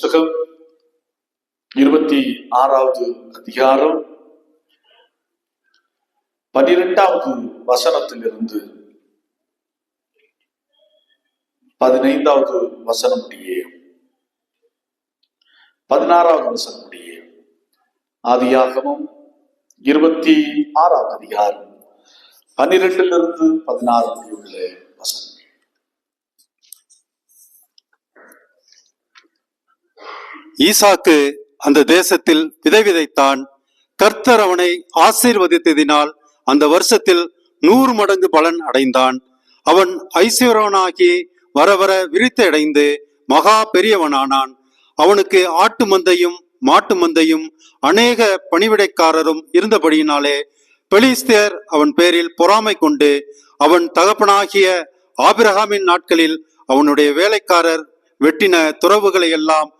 புஸ்தகம் இருபத்தி ஆறாவது அதிகாரம் பனிரெண்டாவது வசனத்திலிருந்து பதினைந்தாவது வசனம் முடியே பதினாறாவது வசனம் முடியே ஆதியாகமும் இருபத்தி ஆறாவது அதிகாரம் பன்னிரெண்டிலிருந்து பதினாறு முடியுள்ள வசனம் ஈசாக்கு அந்த தேசத்தில் விதை விதைத்தான். கர்த்தர் அவனை ஆசீர்வதித்ததினால் அந்த வருஷத்தில் நூறு மடங்கு பலன் அடைந்தான். அவன் ஐஸ்வரவனாகி வர வர விரித்தடைந்து மகா பெரியவனானான். அவனுக்கு ஆட்டு மந்தையும் மாட்டு மந்தையும் அநேக பணிவிடைக்காரரும் இருந்தபடியினாலே பெலிஸ்தேர் அவன் பேரில் பொறாமை கொண்டு அவன் தகப்பனாகிய ஆபிரகாமின் நாட்களில் அவனுடைய வேலைக்காரர் வெட்டின துறவுகளை எல்லாம்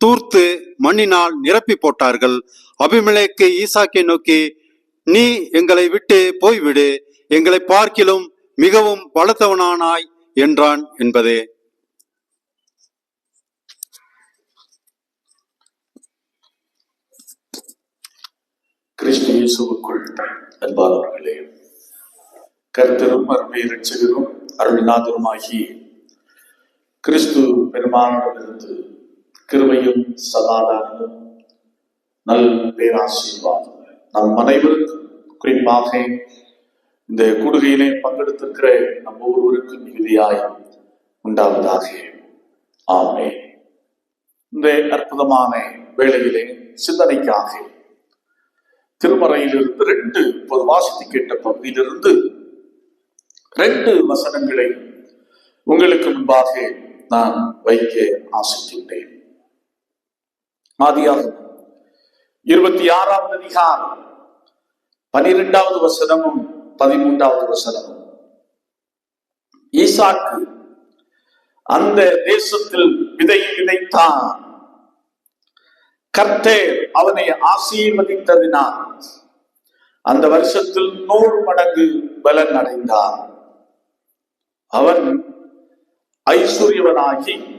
தூர்த்து மண்ணினால் நிரப்பி போட்டார்கள். அபிமலேக்கு ஈசாக்கை நோக்கி நீ எங்களை விட்டு போய்விடு. எங்களை பார்க்கிலும் மிகவும் பலத்தவனானாய் என்றான் என்பதே. கிறிஸ்து இயேசுவுக்குள் அன்பானவர்களே கர்த்தரும் அருமை இரட்சகரும் அருள்நாதருமாகி கிறிஸ்து பெருமானிடமிருந்து கிருமையும் சமாதானமும் நல் பேராசீர்வாதம். நம் அனைவருக்கும் குறிப்பாக இந்த கூடுகையிலே பங்கெடுத்திருக்கிற நம் ஒவ்வொருவருக்கும் மிகுதியாய் உண்டாவதாக. ஆமே இந்த அற்புதமான வேளையிலே சிந்தனைக்காக திருமறையிலிருந்து ரெண்டு இப்போது வாசித்து கேட்ட பகுதியிலிருந்து ரெண்டு வசனங்களை உங்களுக்கு முன்பாக நான் வைக்க ஆசைக்கின்றேன். ஆதியாகும் இருபத்தி ஆறாவது அதிகாரம். பனிரெண்டாவது வசனமும் பதிமூன்றாவது வசனமும். ஈசாக்கு அந்த தேசத்தில் விதை விதைத்தான். கர்த்தேர் அவனை ஆசீர்வதித்ததினால் அந்த வருஷத்தில் நூறு மடங்கு பலன் அடைந்தான். அவன் ஐஸ்வர்யவனாகி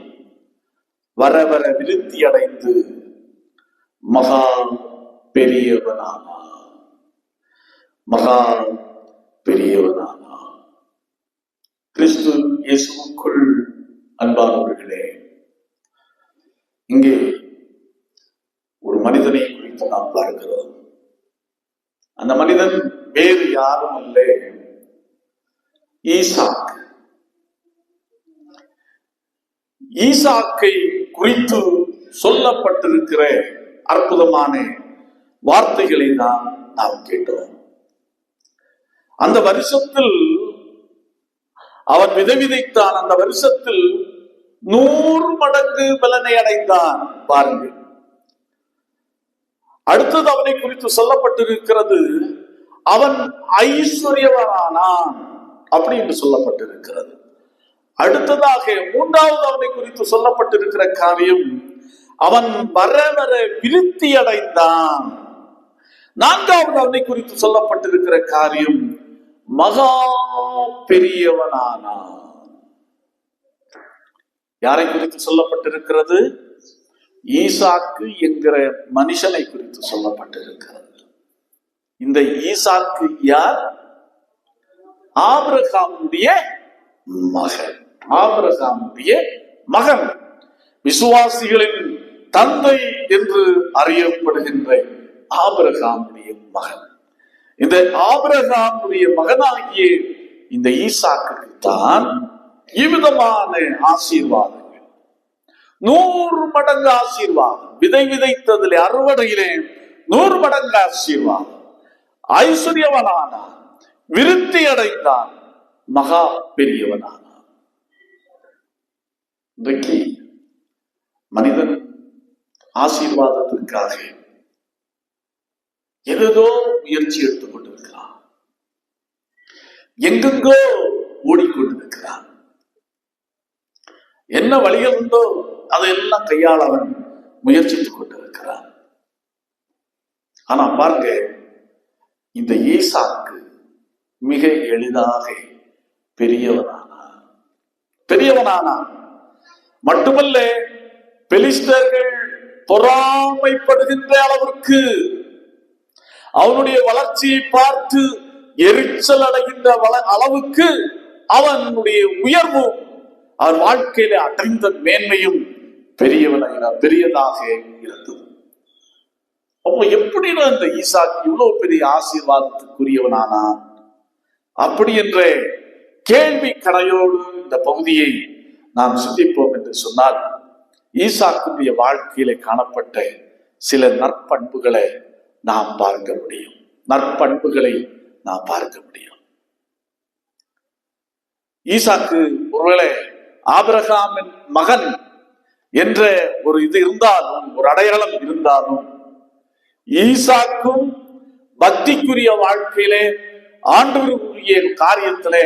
வர வர விருத்தி அடைந்து மகா பெரியவனானா மகா பெரியவனானா கிறிஸ்து இயேசுவுக்குள் அன்பானவர்களே இங்கே ஒரு மனிதனை குறித்து நாம் பார்க்கிறோம். அந்த மனிதன் வேறு யாரும் அல்ல ஈசாக். ஈசாக்கை குறித்து சொல்லப்பட்டிருக்கிற அற்புதமான வார்த்தைகளை தான் நாம் கேட்டோம். அந்த வருஷத்தில் அவன் விதை விதைத்தான் அந்த வருஷத்தில் நூறு மடங்கு பலனை அடைந்தான். பாருங்கள். அடுத்தது அவனை குறித்து சொல்லப்பட்டிருக்கிறது அவன் ஐஸ்வர்யவனானான் அப்படி என்று சொல்லப்பட்டிருக்கிறது. அடுத்ததாக மூன்றாவது அவனை குறித்து சொல்லப்பட்டிருக்கிற காரியம் அவன் வர வர விருத்தி அடைந்தான் நான்காவது அவனை குறித்து சொல்லப்பட்டிருக்கிற காரியம் மகா பெரியவனானான். யாரை குறித்து சொல்லப்பட்டிருக்கிறது? ஈசாக்கு என்கிற மனுஷனை குறித்து சொல்லப்பட்டிருக்கிறது. இந்த ஈசாக்கு யார்? ஆபிரகாமுடைய மகன். ஆபிரகாமுடைய மகன். விசுவாசிகளின் தந்தை என்று அறியப்படுகின்ற ஆபிரகாமுடைய மகன். இந்த ஆபிரகாமுடைய மகனாகிய இந்த ஈசாக்கு தான் இவ்விதமான ஆசீர்வாதங்கள். நூறு மடங்கு ஆசீர்வாதம். விதை விதைத்ததிலே அறுவடையிலே நூறு மடங்கு ஆசீர்வாதம். ஐஸ்வர்யவனானான். விருத்தி அடைந்தான். மகா பெரியவனானான். இன்றைக்கு மனிதன் ஆசீர்வாதத்திற்காக ஏதேதோ முயற்சி எடுத்துக் கொண்டிருக்கிறான் எங்கெங்கோ ஓடிக்கொண்டிருக்கிறான் என்ன வழிகள் உண்டோ அதையெல்லாம் கையாள அவன் முயற்சித்துக் கொண்டிருக்கிறான். ஆனா பாருங்க இந்த ஈசாக்கு மிக எளிதாக பெரியவனானான். பெரியவனானான். மட்டுமல்ல பெலிஸ்டர்கள் பொறாமைப்படுகின்ற அளவிற்கு அவனுடைய வளர்ச்சியை பார்த்து எரிச்சல் அடைகின்ற வள- அளவுக்கு அவனுடைய உயர்வும் அவர் வாழ்க்கையில அடைந்த மேன்மையும் பெரியவனாக பெரியதாக இருந்தது. அப்போ எப்படி இந்த ஈசாக்கு இவ்வளவு பெரிய ஆசீர்வாதத்துக்குரியவனானான்? அப்படி என்ற கேள்வி கடையோடு இந்த பகுதியை நாம் சிந்திப்போம் என்று சொன்னால் ஈசாக்குடைய வாழ்க்கையில காணப்பட்ட சில நற்பண்புகளை நாம் பார்க்க முடியும். நற்பண்புகளை நாம் பார்க்க முடியும். ஈசாக்கு ஒருவேளை ஆபிரகாமின் மகன் என்ற ஒரு இது இருந்தாலும் ஒரு அடையாளம் இருந்தாலும் ஈசாக்கும் பக்திக்குரிய வாழ்க்கையிலே ஆண்டவருக்குரிய காரியத்திலே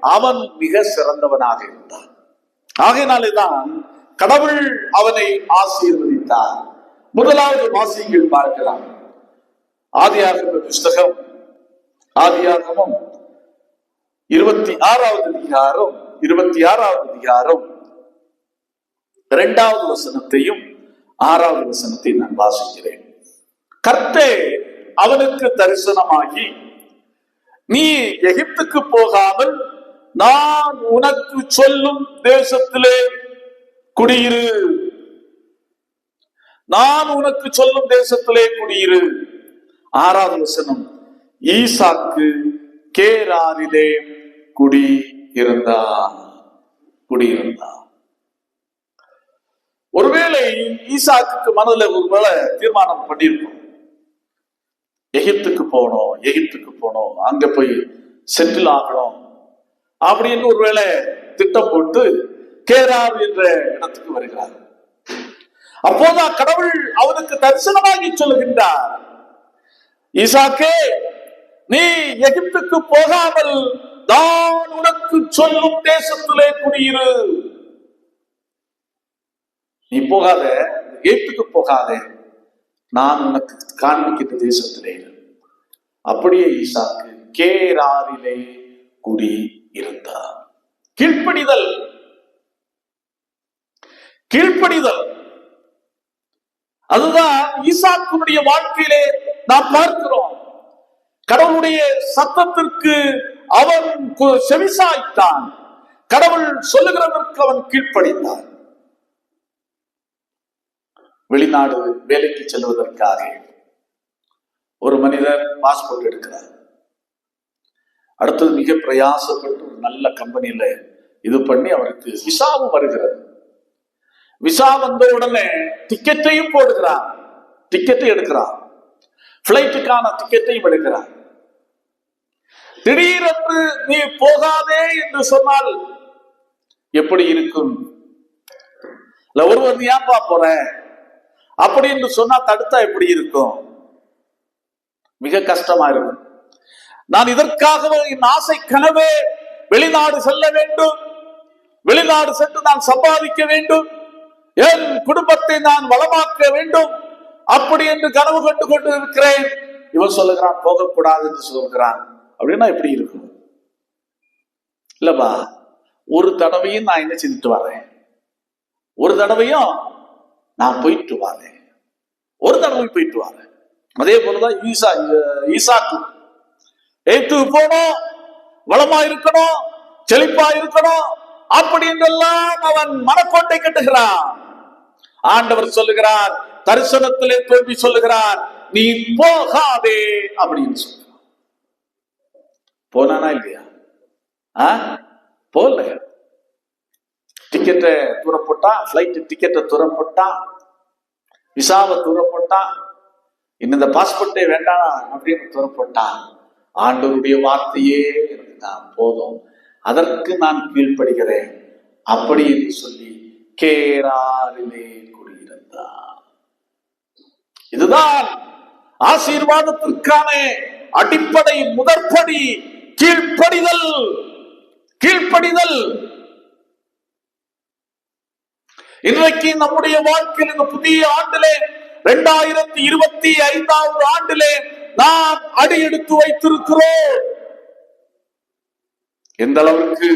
அவன் மிக சிறந்தவனாக இருந்தான். ஆகையினாலேதான் கடவுள் அவனை ஆசீர்வதித்தார். முதலாவது வாசிகள் பார்க்கலாம். ஆதியாகம புஸ்தகம் ஆதியாகமும் இருபத்தி ஆறாவது அதிகாரம் இருபத்தி ஆறாவது அதிகாரம். இரண்டாவது வசனத்தையும் ஆறாவது வசனத்தையும் நான் வாசிக்கிறேன். கர்த்தே அவனுக்கு தரிசனமாகி நீ எகிப்துக்கு போகாமல் நான் உனக்கு சொல்லும் தேசத்திலே குடியிரு. நான் உனக்கு சொல்லும் தேசத்திலே குடியிரு. ஆறாவது வசனம் ஈசாக்கு கேராரிலே குடி இருந்தான் குடியிருந்தான். ஒருவேளை ஈசாக்கு மனதில் ஒருவேளை தீர்மானம் பண்ணியிருக்கோம் எகிப்துக்கு போனோம் எகிப்துக்கு போனோம் அங்க போய் செட்டில் ஆகணும் அப்படின்னு ஒருவேளை திட்டம் போட்டு கேரார் என்ற இடத்துக்கு வருகிறார். அப்போதான் கடவுள் அவனுக்கு தரிசனமாகி சொல்லுகின்றார். ஈசாக்கே நீ எகிப்துக்கு போகாமல் நான் உனக்கு சொல்லும் தேசத்திலே குடியிரு. நீ போகாத எகிப்துக்கு போகாத. நான் உனக்கு காண்பிக்கின்ற தேசத்திலே அப்படியே ஈசாக்கு கேராரிலே குடி இருந்தார் கீழ்ப்படிதல் கீழ்ப்படிதல். அதுதான் ஈசாக்குடைய வாழ்க்கையிலே நாம் பார்க்கிறோம். கடவுளுடைய சத்தத்திற்கு அவன் செவிசாய்த்தான். கடவுள் சொல்லுகிறதற்கு அவன் கீழ்ப்படிந்தான். வெளிநாடு வேலைக்கு செல்வதற்காக ஒரு மனிதர் பாஸ்போர்ட் எடுக்கிறார். அடுத்தது மிக பிரயாசப்பட்டு ஒரு நல்ல கம்பெனியில இது பண்ணி அவருக்கு விசாவும் வருகிறது. விசா வந்த உடனே டிக்கெட்டையும் போடுகிறார். டிக்கெட்டை எடுக்கிறார். பிளைட்டுக்கான டிக்கெட்டையும் எடுக்கிறார். திடீரென்று நீ போகாதே என்று சொன்னால் எப்படி இருக்கும்? இல்ல ஒருவர் ஏன்பா போற? அப்படி என்று சொன்னா தடுத்தா எப்படி இருக்கும்? மிக கஷ்டமா இருக்கும். நான் இதற்காக என் ஆசை கனவே வெளிநாடு செல்ல வேண்டும். வெளிநாடு சென்று நான் சம்பாதிக்க வேண்டும். என் குடும்பத்தை நான் வளமாக்க வேண்டும். அப்படி என்று கனவு கண்டு கொண்டு இருக்கிறேன். இவன் சொல்லுகிறான் போகக்கூடாது என்று சொல்கிறான் அப்படின்னா எப்படி இருக்கும். இல்லப்பா ஒரு தடவையும் நான் என்ன செஞ்சுட்டு வரேன்? ஒரு தடவையும் நான் போயிட்டு வரேன். ஒரு தடவை போயிட்டு வரேன். அதே போலதான் ஈசா ஈசாக்கு. எய்த்துக்கு போனோம் வளமா இருக்கணும் செழிப்பா இருக்கணும் அப்படி என்றெல்லாம் அவன் மனக்கோட்டை கட்டுகிறான். ஆண்டவர் சொல்லுகிறார் தரிசனத்திலே தோல்வி சொல்லுகிறார் நீ போகாதே அப்படின்னு சொல்லுகிறார். போனானா இல்லையா? ஆ? போல டிக்கெட்டை தூர போட்டான் டிக்கெட்டை தூர போட்டான் விசாவை தூர போட்டான் இன்னும் இந்த பாஸ்போர்ட்டே வேண்டாம் அப்படின்னு தூர போட்டான். ஆண்டவருடைய வார்த்தையே இருந்தான் போதும் அதற்கு நான் கீழ்ப்படுகிறேன் அப்படி என்று சொல்லி கேராரிலே இதுதான் ஆசீர்வாதத்திற்கான அடிப்படை முதற்படி கீழ்ப்படிதல். கீழ்ப்படிதல். இன்றைக்கு நம்முடைய வாழ்க்கையில் இந்த புதிய ஆண்டிலே இரண்டாயிரத்தி இருபத்தி ஐந்தாவது ஆண்டிலே நாம் அடி எடுத்து வைத்திருக்கிறோம். எந்த அளவுக்கு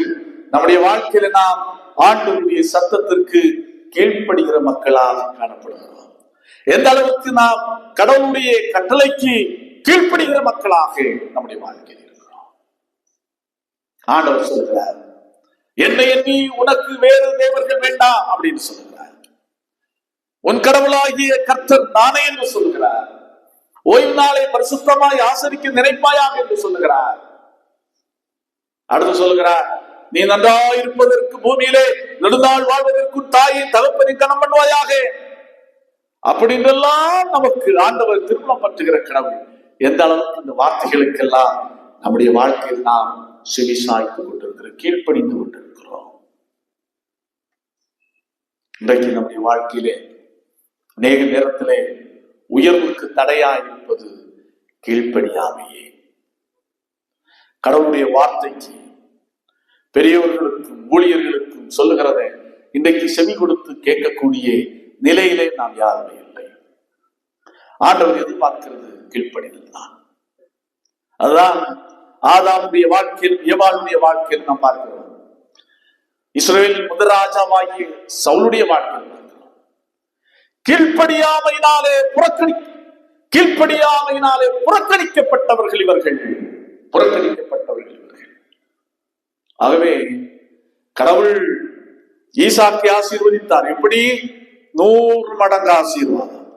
நம்முடைய வாழ்க்கையில நாம் ஆண்டவருடைய சத்தத்திற்கு கீழ்ப்படுகிற மக்களாக காணப்படுகிறோம். எந்த அளவுக்கு நாம் கடவுளுடைய கட்டளைக்கு கீழ்ப்படுகிற மக்களாக நம்முடைய வாழ்க்கையில் இருக்கிறோம். ஆண்டவர் சொல்கிறார் என்னை எண்ணி உனக்கு வேறு தேவர்கள் வேண்டாம் அப்படின்னு சொல்லுகிறார் உன் கடவுளாகிய கர்த்தர் நானே என்று சொல்லுகிறார் ஓய்வு நாளை பரிசுத்தமாய் ஆசரிக்க நினைப்பாயாக என்று சொல்லுகிறார் அடுத்து சொல்லுகிறார் நீ நன்றாயிருப்பதற்கு பூமியிலே நெடுநாள் வாழ்வதற்கும் தாயை தகப்பனை கணம் பண்ணுவாயாக. அப்படின்றெல்லாம் நமக்கு ஆண்டவர் திருமணம் பற்றுகிற கடவுள். எந்த அளவுக்கு இந்த வார்த்தைகளுக்கெல்லாம் நம்முடைய வாழ்க்கையில் நாம் செவி சாய்த்து கொண்டிருக்கிறோம் கீழ்ப்படிந்து கொண்டிருக்கிறோம். இன்றைக்கு நம்முடைய வாழ்க்கையிலே அநேக நேரத்திலே உயர்வுக்கு தடையா இருப்பது கீழ்ப்படியாமையே. கடவுளுடைய வார்த்தைக்கு பெரியவர்களுக்கும் ஊழியர்களுக்கும் சொல்லுகிறத இன்றைக்கு செவி கொடுத்து கேட்கக்கூடிய நிலையிலே நாம் யாருமே இல்லை. ஆண்டவர் எதிர்பார்க்கிறது கீழ்ப்படிதல் தான். அதுதான் ஆதாமுடைய வாழ்க்கையில் ஏவாளுடைய வாழ்க்கையில் நாம் பார்க்கிறோம். இஸ்ரேலின் முதல் சவுளுடைய வாழ்க்கையில் பார்க்கிறோம். கீழ்ப்படியாமையினாலே புறக்கணி கீழ்ப்படியாமையினாலே புறக்கணிக்கப்பட்டவர்கள் இவர்கள். புறக்கணிக்கப்பட்டவர்கள். ஆகவே கடவுள் ஈசாக்கை ஆசீர்வதித்தார். எப்படி? நூறு மடங்கு ஆசீர்வாதம்.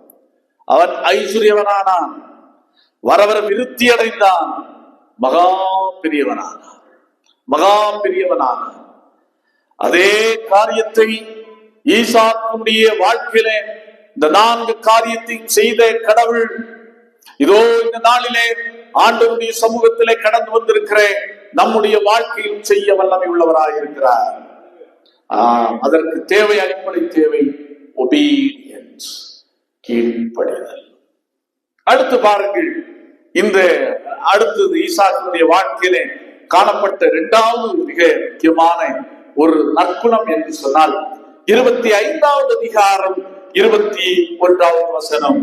அவன் ஐஸ்வர்யவனானான். வரவர விருத்தி அடைந்தான். மகா பெரியவனானான். மகா பெரியவனானான். அதே காரியத்தை ஈசாக்குடைய வாழ்க்கையிலே இந்த நான்கு காரியத்தையும் செய்த கடவுள் இதோ இந்த நாளிலே ஆண்டவருடைய சமூகத்திலே கடந்து வந்திருக்கிறேன். நம்முடைய வாழ்க்கையில் செய்ய வல்லமை உள்ளவராக இருக்கிறார். அதற்கு தேவை அடிப்படை தேவை ஒபீடியன்ஸ் கீழ்ப்படிதல். அடுத்து பாருங்கள். இந்த அடுத்தது ஈசாக்கினுடைய வாழ்க்கையிலே காணப்பட்ட இரண்டாவது மிக முக்கியமான ஒரு நற்குணம் என்று சொன்னால் இருபத்தி ஐந்தாவது அதிகாரம் இருபத்தி ஒன்றாவது வசனம்.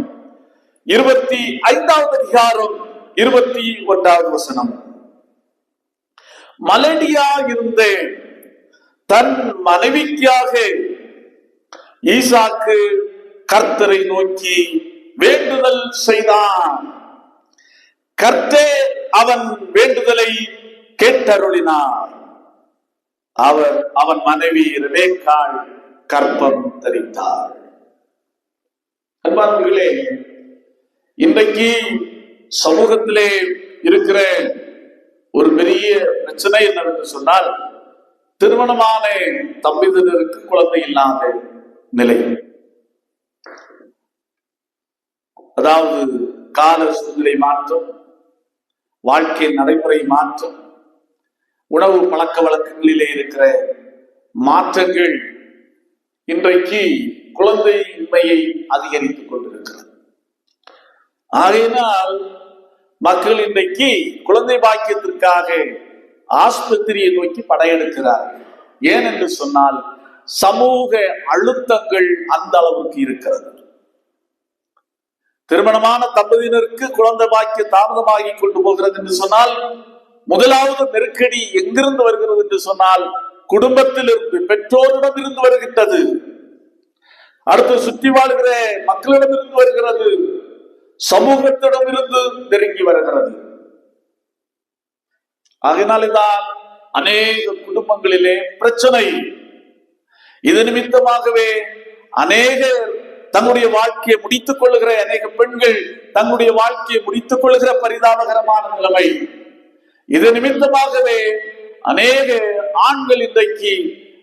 இருபத்தி ஐந்தாவது அதிகாரம் இருபத்தி ஒன்றாவது வசனம். மலடியா இருந்தேன். தன் மனைவிக்காக ஈசாக்கு கர்த்தரை நோக்கி வேண்டுதல் செய்தான். கர்த்தே அவன் வேண்டுதலை கேட்டருளினார். அவர் அவன் மனைவி ரெபேக்காள் கற்பம் தரித்தார் அன்பார்களே இன்றைக்கு சமூகத்திலே இருக்கிற ஒரு பெரிய பிரச்சனை என்னவென்று சொன்னால் திருமணமான தம்பிதருக்கு குழந்தை இல்லாத நிலை. அதாவது கால சூழ்நிலை மாற்றம் வாழ்க்கை நடைமுறை மாற்றம் உணவு பழக்க வழக்கங்களிலே இருக்கிற மாற்றங்கள் இன்றைக்கு குழந்தையின்மையை அதிகரித்துக் கொண்டிருக்கிறது. ஆகையினால் மக்கள் இன்றைக்கு குழந்தை பாக்கியத்திற்காக ஆஸ்பத்திரியை நோக்கி படையெடுக்கிறார். ஏன் என்று சொன்னால் சமூக அழுத்தங்கள் அந்த அளவுக்கு இருக்கிறது. திருமணமான தம்பதியினருக்கு குழந்தை பாக்கிய தாமதமாகி கொண்டு போகிறது என்று சொன்னால் முதலாவது நெருக்கடி எங்கிருந்து வருகிறது என்று சொன்னால் குடும்பத்திலிருந்து பெற்றோரிடம் இருந்து வருகின்றது. அடுத்து சுற்றி வாழ்கிற மக்களிடமிருந்து வருகிறது. சமூகத்திடமிருந்து நெருங்கி வருகிறது. அதனால்தான் அநேக குடும்பங்களிலே பிரச்சனை. இது நிமித்தமாகவே அநேக தங்களுடைய வாழ்க்கையை முடித்துக் கொள்ளுகிற அநேக பெண்கள் தங்களுடைய வாழ்க்கையை முடித்துக் கொள்ளுகிற பரிதாபகரமான நிலைமை. இது நிமித்தமாகவே அநேக ஆண்கள் இன்றைக்கு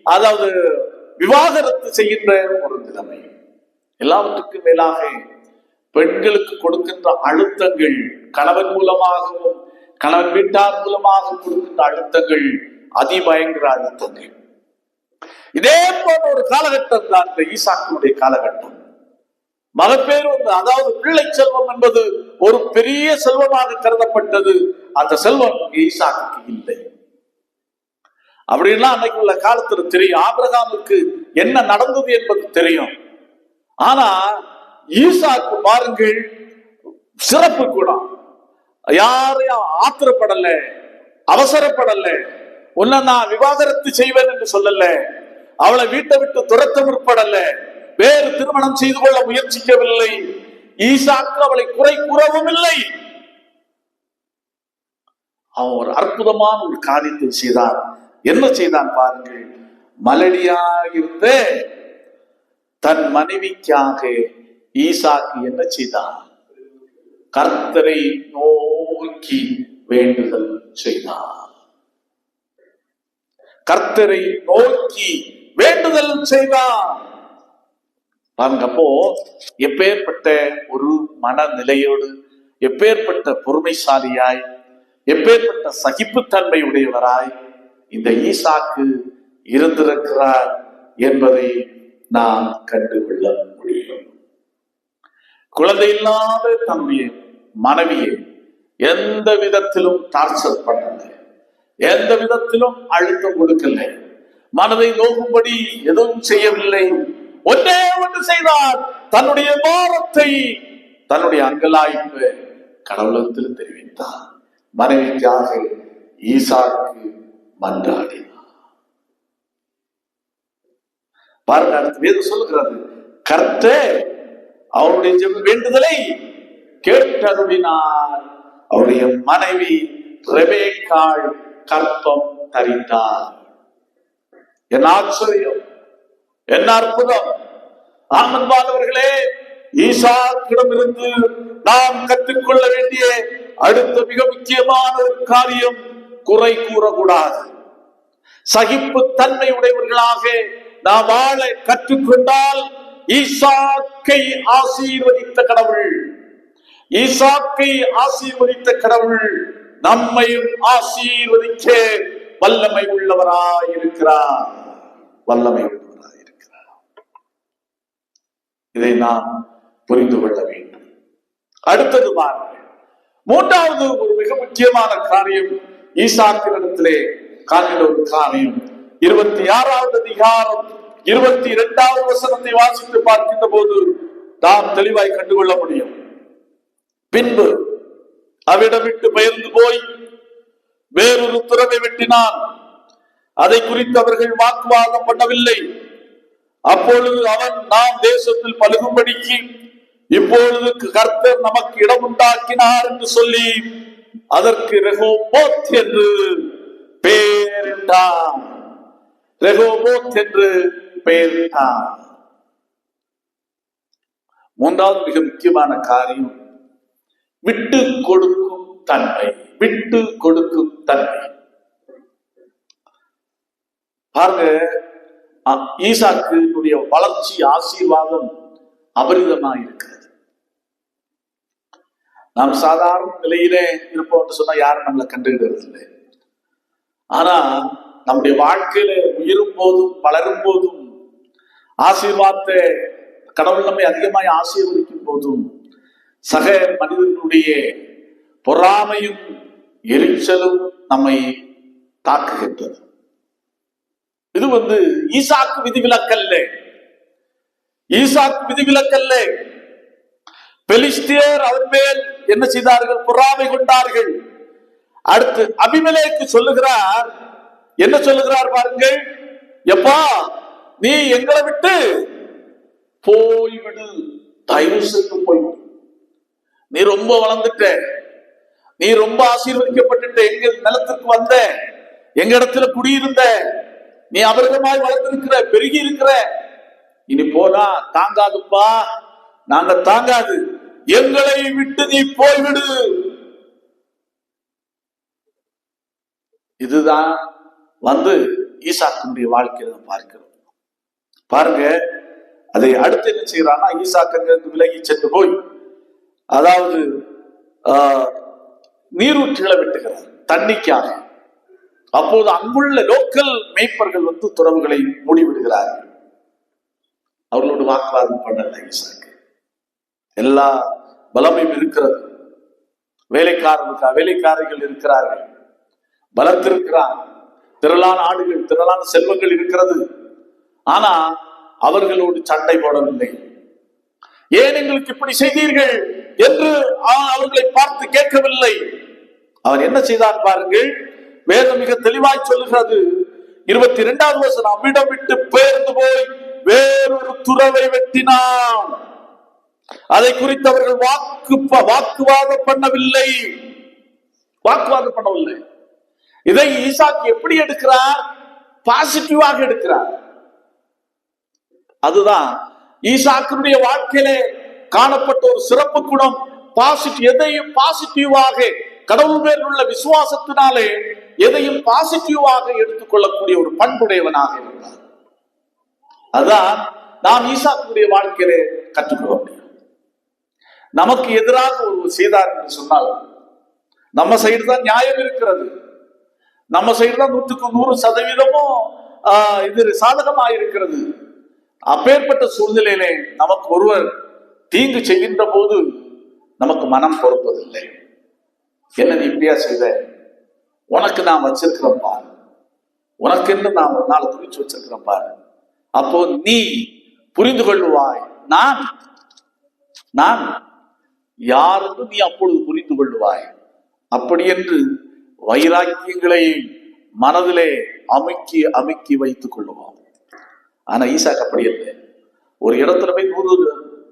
அதாவது விவாகரத்து செய்கின்ற ஒரு நிலைமை. எல்லாவற்றுக்கும் மேலாக பெண்களுக்கு கொடுக்கின்ற அழுத்தங்கள் கணவன் மூலமாகவும் கணவன் வீட்டார் மூலமாகவும் கொடுக்கின்ற அழுத்தங்கள் அதிபயங்கர அழுத்தங்கள். இதே போன்ற ஒரு காலகட்டம் தான் இந்த ஈசாக்கினுடைய காலகட்டம். மகப்பேறு வந்து அதாவது பிள்ளை செல்வம் என்பது ஒரு பெரிய செல்வமாக கருதப்பட்டது. அந்த செல்வம் ஈசாக்கு இல்லை. அப்படின்னா அன்னைக்கு உள்ள காலத்துல தெரியும். ஆபிரகாமுக்கு என்ன நடந்தது என்பது தெரியும். ஆனா ஈசாக்கு பாருங்கள் சிறப்பு குணம் யாரையும் ஆத்திரப்படல அவசரப்படல உன்னை நான் விவாகரத்து செய்வேன் என்று சொல்லல. அவளை வீட்டை விட்டு துரத்த முற்படல. வேறு திருமணம் செய்து கொள்ள முயற்சிக்கவில்லை. ஈசாக்கு அவளை குறை கூறவும் இல்லை. அவன் ஒரு அற்புதமான ஒரு காரியத்தை செய்தான். என்ன செய்தான் பாருங்கள். மலடியாயிருந்த தன் மனைவிக்காக ஈசாக்கு என்ன செய்தான்? கர்த்தரை நோக்கி வேண்டுதல் செய்தான். கர்த்தரை நோக்கி வேண்டுதல் செய்தான். பாருங்க அப்போ எப்பேற்பட்ட ஒரு மனநிலையோடு எப்பேற்பட்ட பொறுமைசாலியாய் எப்பேற்பட்ட சகிப்புத்தன்மை உடையவராய் இந்த ஈசாக்கு இருந்திருக்கிறார் என்பதை நாம் கண்டுகொள்ள குழந்தை இல்லாத தன்னுடைய மனைவியை எந்த விதத்திலும் டார்ச்சர் பண்ணல எந்த விதத்திலும் அழுத்தம் கொடுக்கல மனதை நோக்கும்படி எதுவும் செய்யவில்லை. ஒன்றே ஒன்று செய்தார் தன்னுடைய பாரத்தை தன்னுடைய அங்கலாய்ப்பு கடவுளத்தில் தெரிவித்தார். மனைவிக்காக ஈசாக்கு மன்றாடினார். பாருங்க அடுத்து வேதம் சொல்லுகிறது கர்த்தே அவருடைய ஜெப வேண்டுதலை கேட்டருளினார். அவருடைய மனைவி ரெபேக்காள் கற்பம் தரித்தார். என்ன ஆச்சரியம் என்ன அற்புதம். ஆமன்பானவர்களே ஈசாக்கிடம் இருந்து நாம் கற்றுக்கொள்ள வேண்டிய அடுத்த மிக முக்கியமான ஒரு காரியம் குறை கூறக்கூடாது. சகிப்பு தன்மை உடையவர்களாக நாம் வாழ கற்றுக்கொண்டால் ஈசாக்கை ஆசீர்வதித்த கடவுள். ஈசாக்கை ஆசீர்வதித்த கடவுள் நம்மையும் ஆசீர்வதிக்க வல்லமை உள்ளவராயிருக்கிறார். வல்லமை உள்ளவராயிருக்கிறார். இதை நாம் புரிந்து கொள்ள வேண்டும். அடுத்தது பாருங்கள். மூன்றாவது ஒரு மிக முக்கியமான காரியம் ஈசாக்கினிடத்திலே காண்கிற ஒரு காரியம். இருபத்தி ஆறாவது அதிகாரம் இருபத்தி இரண்டாவது வசனத்தை வாசித்து பார்க்கின்ற போது நாம் தெளிவாய் கண்டுகொள்ள முடியும். பின்பு அவிடம் விட்டு பெயர்ந்து போய் வேறொரு துறவை வெட்டினான். அதை குறித்து அவர்கள் வாக்குவாதம் பண்ணவில்லை. அப்பொழுது அவன் நாம் தேசத்தில் பழுகும்படிக்கு இப்பொழுது கர்த்தர் நமக்கு இடம் உண்டாக்கினார் என்று சொல்லி அதற்கு ரெகோபோத் என்று பெயரிட்டான் ரெகோபோத் என்று பெயரிட்டான் மூன்றாவது மிக முக்கியமான காரியம் விட்டு கொடுக்கும் தன்மை விட்டு கொடுக்கும் தன்மை. பாருங்க அ- ஈசாக்கினுடைய வளர்ச்சி ஆசீர்வாதம் அபரிதமாக இருக்கிறது நாம் சாதாரண நிலையிலே இருப்போம்னு சொன்னா யாரும் நம்மளை கண்டுகிடுறது இல்லை ஆனா நம்முடைய வாழ்க்கையில உயிரும் போதும் வளரும் போதும் ஆசீர்வாதத்தை கடவுள் நம்மை அதிகமாய் ஆசீர்வதிக்கும் போதும் சக மனிதர்களுடைய பொறாமையும் எரிச்சலும் நம்மை தாக்குகின்றது. இது வந்து ஈசாக்கு விதிவிலக்கல்ல. ஈசாக்கு விதிவிலக்கல்ல. பெலிஸ்தியர் அவர் மேல் என்ன செய்தார்கள்? பொறாமை கொண்டார்கள். அடுத்து அபிமலேக்கு சொல்லுகிறார். என்ன சொல்லுகிறார் பாருங்கள். எப்பா நீ எங்களை விட்டு போய்விடு. தயவு செய்து போய்விடு நீ ரொம்ப வளர்ந்துட்ட. நீ ரொம்ப ஆசீர்வதிக்கப்பட்டுட்ட எங்க நிலத்துக்கு வந்த. எங்க இடத்துல குடியிருந்த. நீ அபரிதமாய் வளர்ந்திருக்கிற பெருகி இருக்கிற இனி போனா தாங்காதுப்பா. நாங்க தாங்காது. எங்களை விட்டு நீ போய்விடு. இதுதான் வந்து ஈசாக்கினுடைய வாழ்க்கையில பார்க்கிறோம். பாருங்க. அதை அடுத்து என்ன செய்யறான்னா ஈசாக்கிலிருந்து விலகி சென்று போய் அதாவது ஆஹ், நீரூற்றுகளை வெட்டுகிறார் தண்ணிக்காக. அப்போது அங்குள்ள லோக்கல் மேய்ப்பர்கள் வந்து துறவுகளை மூடிவிடுகிறார்கள் அவர்களோடு வாக்குவாதம் பண்ணல ஈசாக்கு எல்லா பலமையும் இருக்கிறது. வேலைக்காரர்களுக்கா வேலைக்காரர்கள் இருக்கிறார்கள். பலத்திருக்கிறார் திரளான ஆடுகள் திரளான செல்வங்கள் இருக்கிறது. ஆனா அவர்களோடு சண்டை போடவில்லை. ஏன் எங்களுக்கு இப்படி செய்தீர்கள்? என்று அவர்களை பார்த்து கேட்கவில்லை. அவர் என்ன செய்தார் பாருங்கள் வேதம் மிக தெளிவாய் சொல்லுகிறது. இருபத்தி இரண்டாவது வருஷம் அவ்விடம் விட்டு பெயர்ந்து போய் வேறொரு துறவை வெட்டினான். அதை குறித்து அவர்கள் வாக்கு வாக்குவாதம் பண்ணவில்லை. வாக்குவாதம் பண்ணவில்லை. இதை ஈசாக்கு எப்படி எடுக்கிறார்? பாசிட்டிவாக எடுக்கிறார். அதுதான் ஈசாக்கினுடைய வாழ்க்கையிலே காணப்பட்ட ஒரு சிறப்பு குணம். பாசிட்டிவ் எதையும் பாசிட்டிவாக கடவுள் மேல் உள்ள விசுவாசத்தினாலே எதையும் பாசிட்டிவாக எடுத்துக்கொள்ளக்கூடிய ஒரு பண்புடையவனாக இருந்தார். அதுதான் நாம் ஈசாக்குடைய வாழ்க்கையிலே கற்றுக்கொள்ள முடியும். நமக்கு எதிராக ஒரு செய்தார் என்று சொன்னால் நம்ம சைடு தான் நியாயம் இருக்கிறது. நம்ம சைடு தான் நூற்றுக்கு நூறு சதவீதமும் ஆஹ், இது சாதகமாக இருக்கிறது அப்பேற்பட்ட சூழ்நிலையிலே நமக்கு ஒருவர் தீங்கு செய்கின்ற போது நமக்கு மனம் பொறுப்பதில்லை. என்ன நீ இப்படியா செய்த? உனக்கு நான் வச்சிருக்கிறோம் பார். உனக்கு என்று நான் ஒரு நாள் குறிச்சு வச்சிருக்கிறேன் பார். அப்போ நீ புரிந்து கொள்ளுவாய். நான் நான் யாருக்கு நீ அப்பொழுது புரிந்து கொள்ளுவாய். அப்படி என்று வைராக்கியங்களை மனதிலே அமுக்கி அமுக்கி வைத்துக் கொள்ளுவோம். ஆனா ஈசாக்கு அப்படி இல்லை. ஒரு இடத்துல போய் நூறு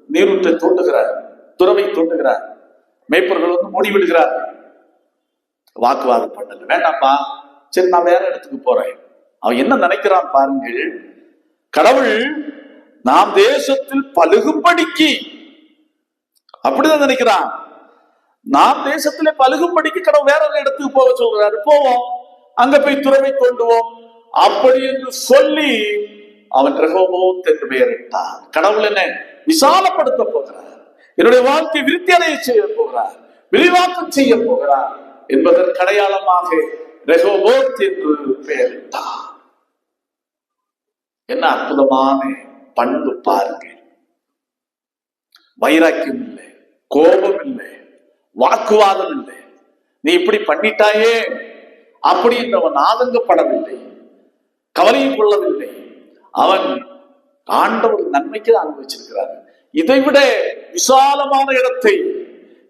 நீரூற்றை தோண்டுகிறார் துறவை தோண்டுகிறார் மேய்ப்பர்கள் வந்து மூடி விடுகிறார். வாக்குவாதம் பண்ணல. வேண்டாம்ப்பா சரி நான் வேற இடத்துக்கு போறேன். அவன் என்ன நினைக்கிறான் பாருங்கள். கடவுள் நாம் தேசத்தில் பழுகும்படிக்கு அப்படிதான் நினைக்கிறான். நாம் தேசத்திலே பழுகும்படிக்கு கடவுள் வேற ஒரு இடத்துக்கு போக சொல்றாரு. போவோம் அங்க போய் துறவை தோண்டுவோம். அப்படி என்று சொல்லி அவன் ரகோபோத் என்று பெயரிட்டான் கடவுள் என்ன விசாலப்படுத்த போகிறார். என்னுடைய வாழ்க்கை விருத்தி அடைய செய்ய போகிறார். விரிவாக்கம் செய்ய போகிறார் என்பதற்கு அடையாளமாக ரெகோபோத் என்று பெயரிட்டார் என்ன அற்புதமான பண்பு பாருங்க வைராக்கியம் இல்லை கோபம் இல்லை வாக்குவாதம் இல்லை. நீ இப்படி பண்ணிட்டாயே அப்படி என்றவன் ஆதங்கப்படவில்லை கவலையும் கொள்ளவில்லை. அவன் ஆண்டவர் நன்மைக்கு அனுபவிச்சிருக்கிறார். இதைவிட விசாலமான இடத்தை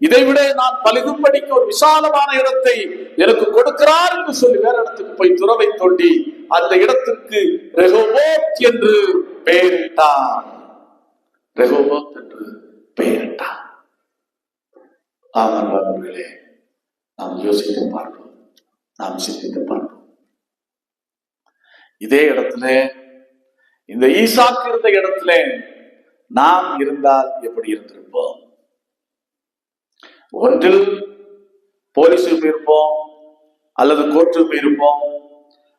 இதைவிட நான் பழுகும்படிக்கு ஒரு விசாலமான இடத்தை எனக்கு கொடுக்கிறார் என்று சொல்லி வேற இடத்துக்கு போய் துறவை தோண்டி அந்த இடத்திற்கு ரெகோபோத் என்று பெயரிட்டான். ரெகோபோத் என்று பெயரிட்டான். ஆமாம் அவர்களே நாம் யோசித்து பார்ப்போம். நாம் சிந்தித்து பார்ப்போம். இதே இடத்துல இந்த ஈசாக்கு இருந்த இடத்துல நாம் இருந்தால் எப்படி இருந்திருப்போம்? ஒன்றில் போலீஸுக்கு போயிருப்போம் அல்லது கோர்ட்டுக்கு போயிருப்போம்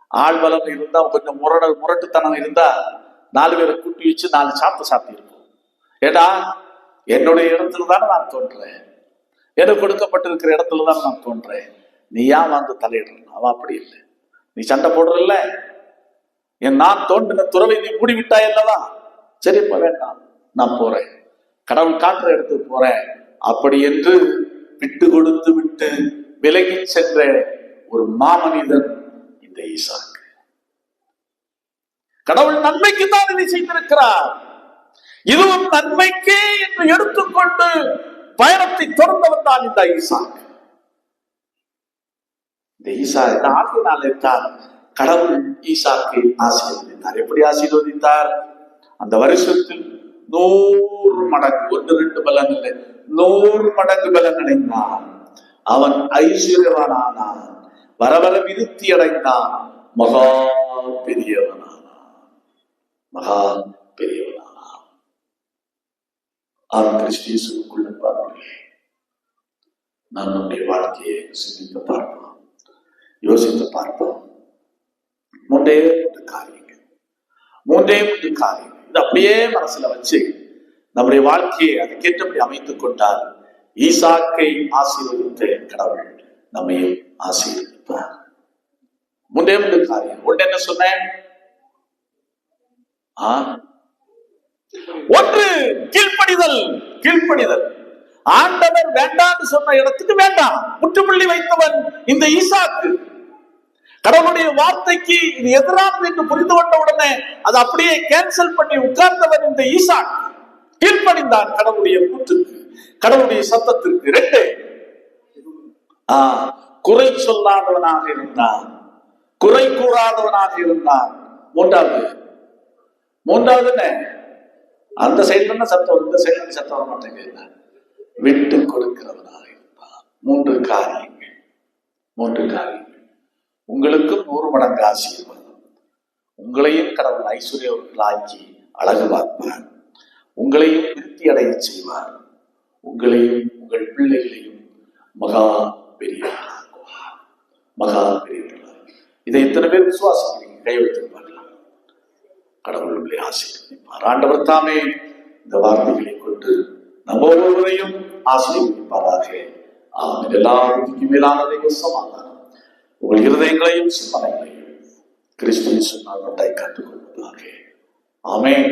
ஆள் பலம் இருந்தா கொஞ்சம் முரட முரட்டுத்தனம் இருந்தா நாலு பேரை கூட்டி வச்சு நாலு சாப்பிட்டு சாப்பிட்டிருப்போம். ஏடா என்னுடைய இடத்துல தானே நான் தோன்றேன். எனக்கு கொடுக்கப்பட்டிருக்கிற இடத்துல தான் நான் தோன்றேன். நீ ஏன் வந்து தலையிடணும்? அவன் அப்படி இல்லை. நீ சண்டை போடுறல்ல? என் நான் தோன்றின துறவை நீ மூடிவிட்டாய் அல்லவா? சரி இப்ப வேண்டாம். நான் போறேன். கடவுள் காற்று எடுத்து போறேன். அப்படி என்று விட்டு கொடுத்து விட்டு விலகி சென்ற ஒரு மாமனிதன் இந்த ஈசாக்கு. கடவுள் நன்மைக்கு தான் இதை செய்திருக்கிறார். இதுவும் நன்மைக்கே என்று எடுத்துக்கொண்டு பயணத்தை தொடர்ந்து வந்தான் இந்த ஈசாக்கு. இந்த ஈசா இந்த ஆகினாலே இருக்கார் கடவுள் ஈசாக்கை ஆசீர்வதித்தார். எப்படி ஆசீர்வதித்தார்? அந்த வருஷத்தில் நூறு மடங்கு ஒன்று ரெண்டு பலன் இல்லை. நூறு மடங்கு பலன் அடைந்தான். அவன் ஐஸ்வர்யவானானான். வர வர விருத்தி அடைந்தான். மகா பெரியவனானான். மகா பெரியவனானான். அவன் கிறிஸ்டியசுக்குள்ள பார்ப்பேன் நான் நம்முடைய வாழ்க்கையை சிந்தித்து பார்ப்போம். யோசித்து பார்ப்போம். மூன்றே மூன்று காரியங்கள். மூன்றே மூன்று காரியங்கள். இது அப்படியே மனசுல வச்சு நம்முடைய வாழ்க்கையை அதுக்கேற்றபடி அமைத்துக் கொண்டால் ஈசாக்கை ஆசீர்வதித்த கடவுள் நம்மையும் ஆசீர்வதிப்பார். மூன்றே மூன்று காரியம் ஒன்று என்ன சொன்னேன்? ஆ? ஒன்று கீழ்ப்படிதல். கீழ்ப்படிதல். ஆண்டவர் வேண்டாம்னு சொன்ன இடத்துக்கு வேண்டாம். முற்றுப்புள்ளி வைத்தவன் இந்த ஈசாக்கு. கடவுளுடைய வார்த்தைக்கு இது எதிரானது என்று புரிந்து கொண்ட உடனே அதை அப்படியே கேன்சல் பண்ணி உட்கார்ந்தவர் இந்த ஈசா கீழ்ப்படிந்தான் கடவுளுடைய கூற்றுக்கு கடவுளுடைய சத்தத்திற்கு ரெண்டு குறை சொல்லாதவனாக இருந்தான். குறை கூறாதவனாக இருந்தான். மூன்றாவது. மூன்றாவது என்ன? அந்த சைடுல என்ன சத்தம் இந்த சைடுல சத்தம் வர மாட்டேங்குது விட்டு கொடுக்கிறவனாக இருந்தான் மூன்று காரியங்கள். மூன்று காரியங்கள். உங்களுக்கும் நூறு மடங்கு ஆசீர்வாதம். உங்களையும் கடவுள் ஐஸ்வர்யவர்களாக்கி அழகு பார்ப்பார். உங்களையும் திருப்தி அடைய செய்வார். உங்களையும் உங்கள் பிள்ளைகளையும் மகா பெரியவர்களாக்குவார். மகா பெரியவர்களாக இதை எத்தனை பேர் விசுவாசிக்கிறீங்க? கைவிட்டிருப்பார்களா கடவுள் உங்களை ஆசீர்வதிப்பார். ஆண்டவர் தாமே இந்த வார்த்தைகளை கொண்டு நம்ம ஒவ்வொருவரையும் ஆசீர்வதிப்பாராக. ஆமென். எல்லாருக்கும் மேலான தெய்வ சமாதானம். உங்கள் இருதயங்களையும் சிந்தனைகளையும் கிறிஸ்துவின் சொன்னால் கற்றுக்கொள்வதாக ஆமென்.